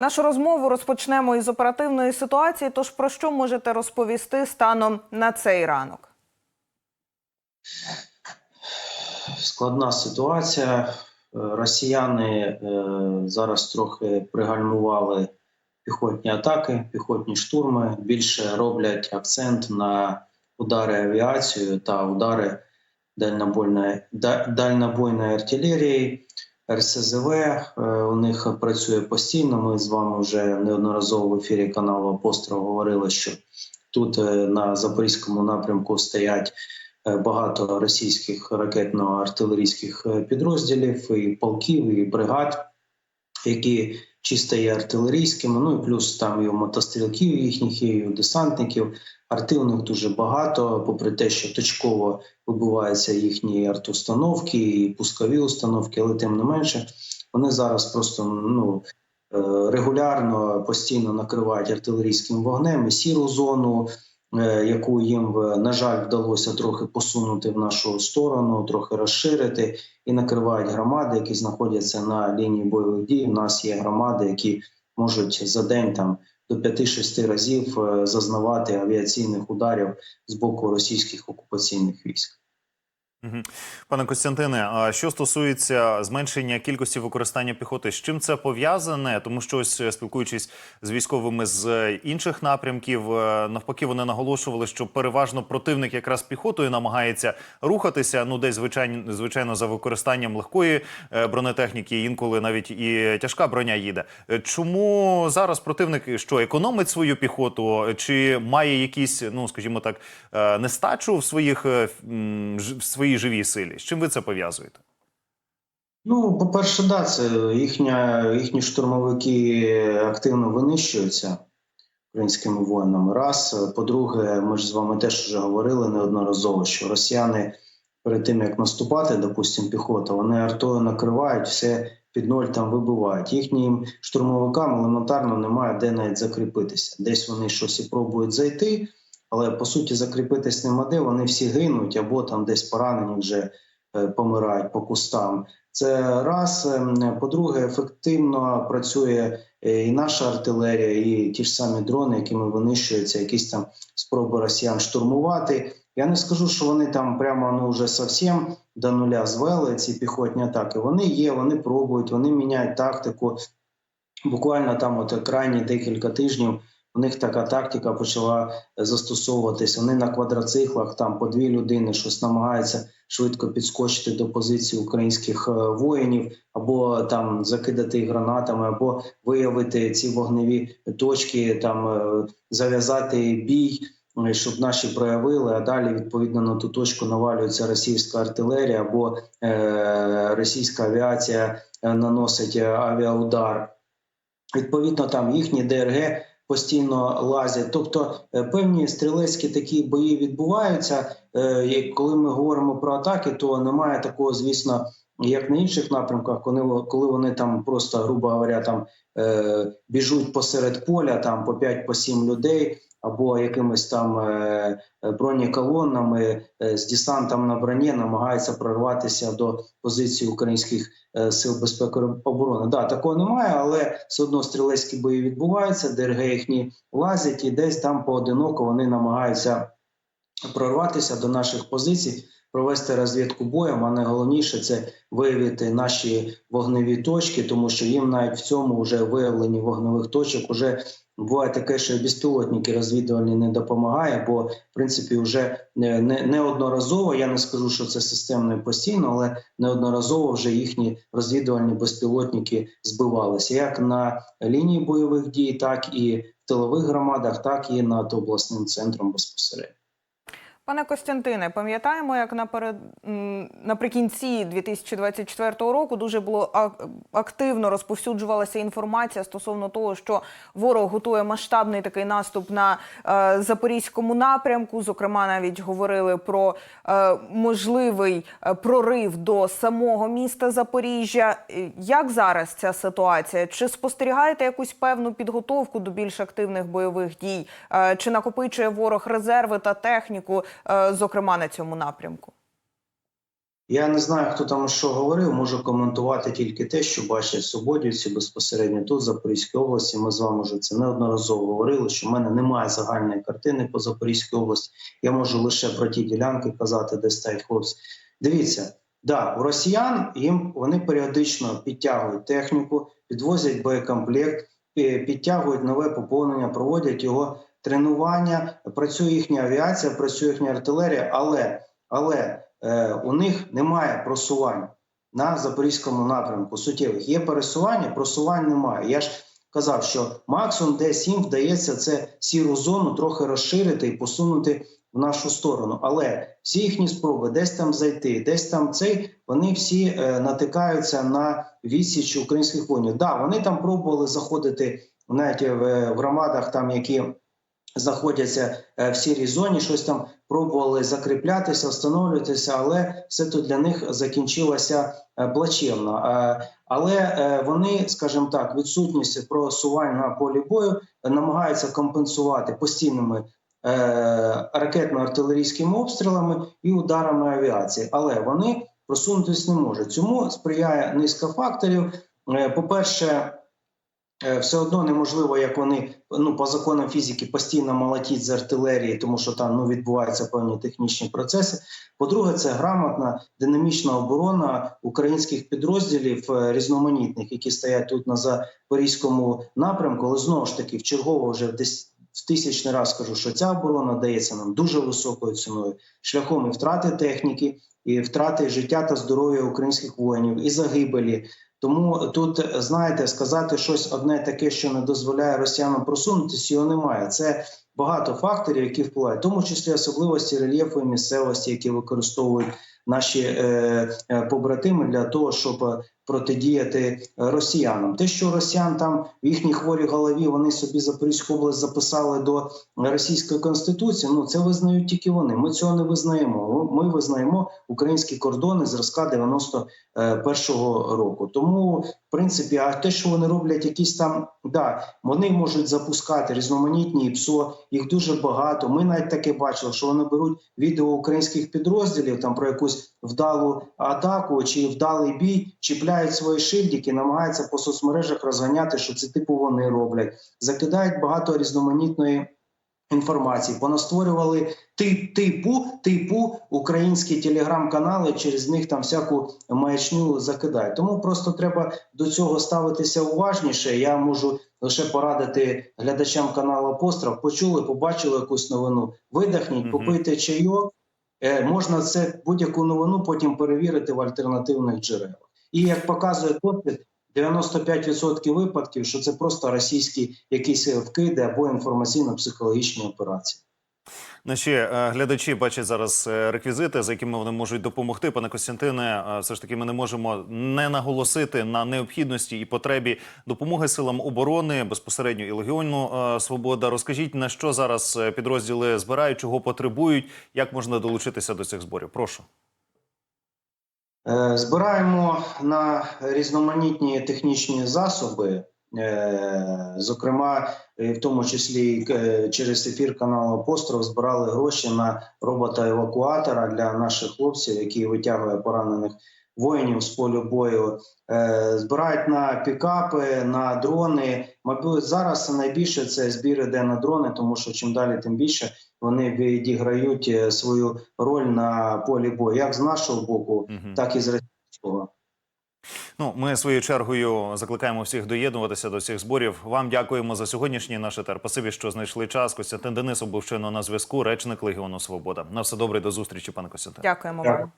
Нашу розмову розпочнемо із оперативної ситуації. Тож про що можете розповісти станом на цей ранок? Складна ситуація. Е, Росіяни е, зараз трохи пригальмували піхотні атаки, піхотні штурми. Більше роблять акцент на удари авіацією та удари дальнобойної, дальнобойної артилерії. РСЗВ е, у них працює постійно. Ми з вами вже неодноразово в ефірі каналу Апостро говорили, що тут е, на запорізькому напрямку стоять е, багато російських ракетно-артилерійських підрозділів, і полків, і бригад, які чисто є артилерійськими. Ну і плюс там і у мотострілків їхніх, і у десантників. Арти дуже багато, попри те, що точково вибуваються їхні артустановки і пускові установки, але тим не менше, вони зараз просто ну. е, Регулярно постійно накривають артилерійським вогнем і сіру зону, яку їм е, на жаль вдалося трохи посунути в нашу сторону, трохи розширити, і накривають громади, які знаходяться на лінії бойових дій. У нас є громади, які можуть за день там до 5-6 разів е, зазнавати авіаційних ударів з боку російських окупаційних військ. Пане Костянтине, а що стосується зменшення кількості використання піхоти, з чим це пов'язане? Тому що ось е, спілкуючись з військовими з е, інших напрямків, е, навпаки, вони наголошували, що переважно противник якраз піхотою намагається рухатися. Ну, десь звичайно, звичайно, за використанням легкої бронетехніки, інколи навіть і тяжка броня їде. Чому зараз противник що економить свою піхоту, чи має якісь, ну скажімо так, нестачу в своїх в своїй живій силі? З чим ви це пов'язуєте? Ну, по-перше, да, це їхня, їхні штурмовики активно винищуються українськими воїнами. Раз. По-друге, ми ж з вами теж вже говорили неодноразово, що росіяни перед тим як наступати, допустимо, піхота, вони артою накривають, все під ноль там вибивають. Їхнім штурмовикам елементарно немає де навіть закріпитися. Десь вони щось і пробують зайти, але по суті закріпитись нема де. Вони всі гинуть або там десь поранені вже е, помирають по кустам. Це раз. Ем, По-друге, ефективно працює е, і наша артилерія, і ті ж самі дрони, якими винищуються якісь там спроби росіян штурмувати. Я не скажу, що вони там прямо ну вже зовсім до нуля звели ці піхотні атаки. Вони є, вони пробують, вони міняють тактику. Буквально там, от крайні декілька тижнів, у них така тактика почала застосовуватися. Вони на квадроциклах там по дві людини щось намагаються швидко підскочити до позиції українських е, воїнів, або там закидати гранатами, або виявити ці вогневі точки, там е, зав'язати бій. е, Щоб наші проявили, а далі відповідно на ту точку навалюється російська артилерія або е, російська авіація е, наносить е, авіаудар. Відповідно, там їхні ДРГ постійно лазять. Тобто е, певні стрілецькі такі бої відбуваються. Е, Коли ми говоримо про атаки, то немає такого, звісно, як на інших напрямках, коли, коли вони там просто, грубо говоря, там е, біжуть посеред поля, там по 5 по 7 людей. Або якимись там е, бронеколоннами е, з десантом на броні намагаються прорватися до позиції українських е, сил безпеки оборони. Да, такого немає, але все одно стрілецькі бої відбуваються, ДРГ їхні лазять, і десь там поодиноко вони намагаються прорватися до наших позицій, провести розвідку боєм. А найголовніше це виявити наші вогневі точки, тому що їм навіть в цьому вже виявленні вогневих точок уже буває таке, що безпілотники розвідувальні не допомагає, бо в принципі вже не, не неодноразово. Я не скажу, що це системно і постійно, але неодноразово вже їхні розвідувальні безпілотники збивалися як на лінії бойових дій, так і в тилових громадах, так і над обласним центром безпосередньо. Пане Костянтине, пам'ятаємо, як наперед наприкінці 2024 року дуже було ак- активно розповсюджувалася інформація стосовно того, що ворог готує масштабний такий наступ на е, запорізькому напрямку. Зокрема, навіть говорили про е, можливий е, прорив до самого міста Запоріжжя. Як зараз ця ситуація? Чи спостерігаєте якусь певну підготовку до більш активних бойових дій? Е, Чи накопичує ворог резерви та техніку, зокрема на цьому напрямку? Я не знаю, хто там що говорив. Можу коментувати тільки те, що бачать свободівці безпосередньо тут, в Запорізькій області. Ми з вами вже це неодноразово говорили. Що в мене немає загальної картини по Запорізькій області. Я можу лише про ті ділянки казати, де стоять хлопці. Дивіться, да, у росіян їм вони періодично підтягують техніку, підвозять боєкомплект, підтягують нове поповнення, проводять його тренування. Працює їхня авіація, працює їхня артилерія, але але е, у них немає просувань на запорізькому напрямку. Суттєвих є пересування, просувань немає. Я ж казав, що максимум десь їм вдається це сіру зону трохи розширити і посунути в нашу сторону. Але всі їхні спроби десь там зайти, десь там цей, вони всі е, натикаються на відсіч українських воїнів. Да, вони там пробували заходити навіть в, в громадах, там які знаходяться е, в сірій зоні, щось там пробували закріплятися, встановлюватися, але все то для них закінчилося е, плачевно. Е, Але вони, скажімо так, відсутність просувань на полі бою намагаються компенсувати постійними ракетно-артилерійськими обстрілами і ударами авіації, але вони просунутися не можуть. Цьому сприяє низка факторів. Е, По-перше, е, все одно неможливо, як вони ну по законам фізики постійно молотіть з артилерії, тому що там ну відбуваються певні технічні процеси. По-друге, це грамотна динамічна оборона українських підрозділів е, різноманітних, які стоять тут на запорізькому напрямку. Але знову ж таки, в чергово вже десь в тисячний раз скажу, що ця оборона дається нам дуже високою ціною, шляхом і втрати техніки, і втрати життя та здоров'я українських воїнів, і загибелі. Тому тут знаєте, сказати щось одне таке, що не дозволяє росіянам просунутися, його немає. Це багато факторів, які впливають, в тому числі особливості рельєфу і місцевості, які використовують наші е, е, побратими для того, щоб е, протидіяти росіянам. Те, що росіян там в їхній хворій голові вони собі Запорізьку область записали до російської конституції. Ну це визнають тільки вони. Ми цього не визнаємо. Ми визнаємо українські кордони зразка 91-го року. Тому, в принципі, а те, що вони роблять, якісь там да, вони можуть запускати різноманітні ПСО, їх дуже багато. Ми навіть таке бачили, що вони беруть відео українських підрозділів там про якусь вдалу атаку чи вдалий бій, чіпляють свої шильдики, намагаються по соцмережах розганяти, що це типу вони роблять, закидають багато різноманітної. Інформації понастворювали тип, типу типу українські телеграм-канали, через них там всяку маячню закидають. Тому просто треба до цього ставитися уважніше. Я можу лише порадити глядачам каналу Апостроф. Почули, побачили якусь новину. Видихніть, попийте чайок. Е, можна це будь-яку новину потім перевірити в альтернативних джерелах. І як показує досвід, 95% випадків, що це просто російські якісь вкиди або інформаційно-психологічні операції. Наші е, глядачі бачать зараз е, реквізити, за якими вони можуть допомогти. Пане Костянтине, е, все ж таки, ми не можемо не наголосити на необхідності і потребі допомоги силам оборони безпосередньо і Легіону Свобода. Розкажіть на що зараз підрозділи збирають, чого потребують, як можна долучитися до цих зборів? Прошу. Збираємо на різноманітні технічні засоби, зокрема, в тому числі е, через ефір каналу Апостроф збирали гроші на робота-евакуатора для наших хлопців, який витягує поранених воїнів з полю бою. Е, Збирають на пікапи, на дрони. Мабуть, зараз найбільше це збір іде на дрони, тому що чим далі, тим більше вони відіграють е, свою роль на полі бою, як з нашого боку, так і з російського. Ну, ми своєю чергою закликаємо всіх доєднуватися до цих зборів. Вам дякуємо за сьогоднішній наш етер. Спасибі, що знайшли час. Костянтин Денисов був щойно на зв'язку. Речник Легіону Свобода. На все добре, до зустрічі, пане Костянтин. Дякуємо вам.